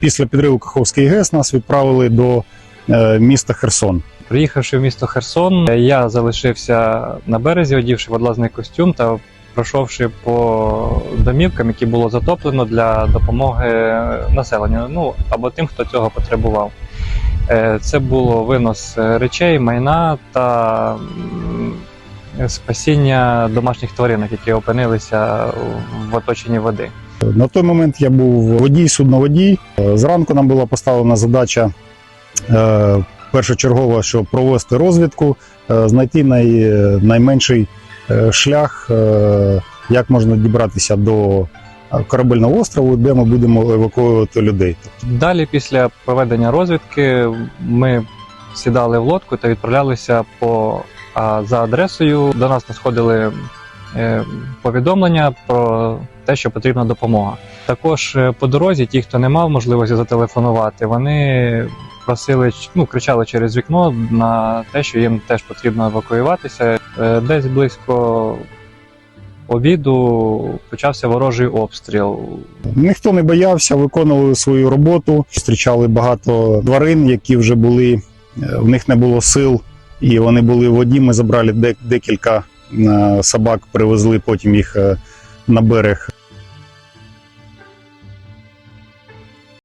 Після підриву Каховської ГЕС нас відправили до е, міста Херсон. Приїхавши в місто Херсон, я залишився на березі, одівши водолазний костюм та пройшовши по домівкам, які було затоплено для допомоги населенню, ну або тим, хто цього потребував. Е, Це було винос е, речей, майна та спасіння домашніх тваринок, які опинилися в оточенні води. На той момент я був водій, судноводій. Е, Зранку нам була поставлена задача е, першочергова, що провести розвідку, е, знайти най, найменший шлях, як можна дібратися до корабельного острову, де ми будемо евакуювати людей. Далі, після проведення розвідки, ми сідали в лодку та відправлялися по за адресою. До нас надходили повідомлення про те, що потрібна допомога. Також е, по дорозі, ті, хто не мав можливості зателефонувати, вони просили ну, кричали через вікно на те, що їм теж потрібно евакуюватися. Е, Десь близько обіду почався ворожий обстріл. Ніхто не боявся, виконували свою роботу. Зустрічали багато тварин, які вже були, е, в них не було сил, і вони були в воді. Ми забрали декілька собак, привезли потім їх на берег.